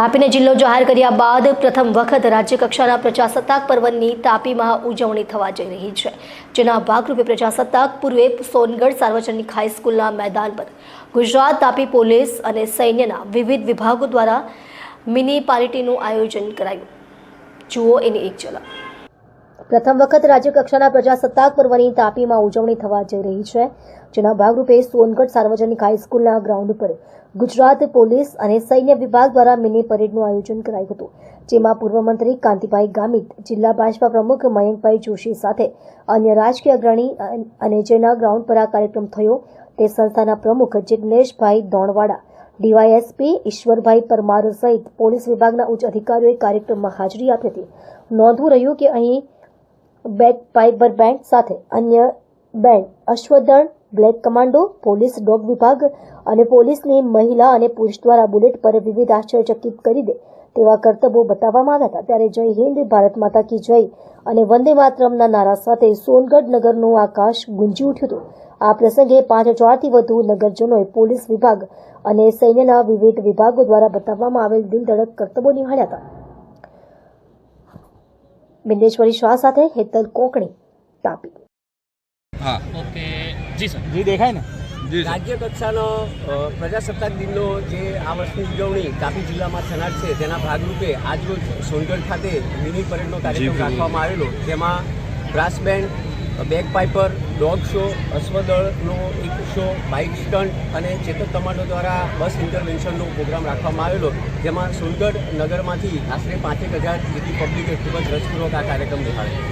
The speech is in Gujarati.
તાપીને જિલ્લો જાહેર કર્યા બાદ પ્રથમ વખત રાજ્યકક્ષાના પ્રજાસત્તાક પર્વની તાપીમાં ઉજવણી થવા જઈ રહી છે. જેના ભાગરૂપે પ્રજાસત્તાક પૂર્વે સોનગઢ સાર્વજનિક હાઈસ્કૂલના મેદાન પર ગુજરાત તાપી પોલીસ અને સૈન્યના વિવિધ વિભાગો દ્વારા મિની પાર્ટીનું આયોજન કરાયું. જુઓ એની એક ઝલક. પ્રથમ વખત રાજ્યકક્ષાના પ્રજાસત્તાક પર્વની તાપીમાં ઉજવણી થવા જઈ રહી છે, જેના ભાગરૂપે સોનગઢ સાર્વજનિક હાઈસ્કૂલના ગ્રાઉન્ડ પર ગુજરાત પોલીસ અને સૈન્ય વિભાગ દ્વારા મિની પરેડનું આયોજન કરાયું હતું, જેમાં પૂર્વ મંત્રી કાંતિભાઈ ગામિત, જિલ્લા ભાજપા પ્રમુખ મયંકભાઈ જોશી સાથે અન્ય રાજકીય અગ્રણી અને જેના ગ્રાઉન્ડ પર આ કાર્યક્રમ થયો, તે સંસ્થાના પ્રમુખ જિગ્નેશભાઈ દોણવાડા, ડીવાયએસપી ઈશ્વરભાઈ પરમાર સહિત પોલીસ વિભાગના ઉચ્ચ અધિકારીઓએ કાર્યક્રમમાં હાજરી આપી હતી. નોંધવું રહ્યું કે અહીં બેક ફાઇબર બેન્ડ સાથે અન્ય બેન્ડ અશ્વદળ, બ્લેક કમાન્ડો, પોલીસ ડોગ વિભાગ અને પોલીસની મહિલા અને પુરુષ દ્વારા બુલેટ પર વિવિધ આશ્ચર્યચકિત કરી દે તેવા કર્તવ્યો બતાવવામાં આવ્યા હતા. ત્યારે જય હિન્દ, ભારત માતા કી જય અને વંદે માતરમના નારા સાથે સોનગઢ નગરનું આકાશ ગુંજી ઉઠ્યું હતું. આ પ્રસંગે પાંચ હજારથી વધુ નગરજનોએ પોલીસ વિભાગ અને સૈન્યના વિવિધ વિભાગો દ્વારા બતાવવામાં આવેલ દિલધડક કરતબો નિહાળ્યા હતા. બિંદેશ્વરી શાહ સાથે હેતલ કોકણી તાપી. હા. ઓકે. જી સર. જી દેખાય ને? રાજ્ય કક્ષાનો પ્રજાસત્તાક દિનનો જે આ વર્ષની ઉજવણી તાપી જિલ્લામાં થનાર છે તેના ભાગરૂપે આજરોજ સોનગઢ ખાતે મિની પરેડનો કાર્યક્રમ રાખવામાં આવેલો તેમાં brass band bagpiper dog show અશ્વદળનો એક શો બાઇક સ્ટન્ટ અને ચેતક કમાન્ડો દ્વારા બસ ઇન્ટરવેન્શનનો પ્રોગ્રામ રાખવામાં આવેલો. જેમાં સોનગઢ નગરમાંથી આશરે પાંચેક હજાર જેટલી પબ્લિકે ખૂબ જ રસપૂર્વક આ કાર્યક્રમ નિહાળ્યો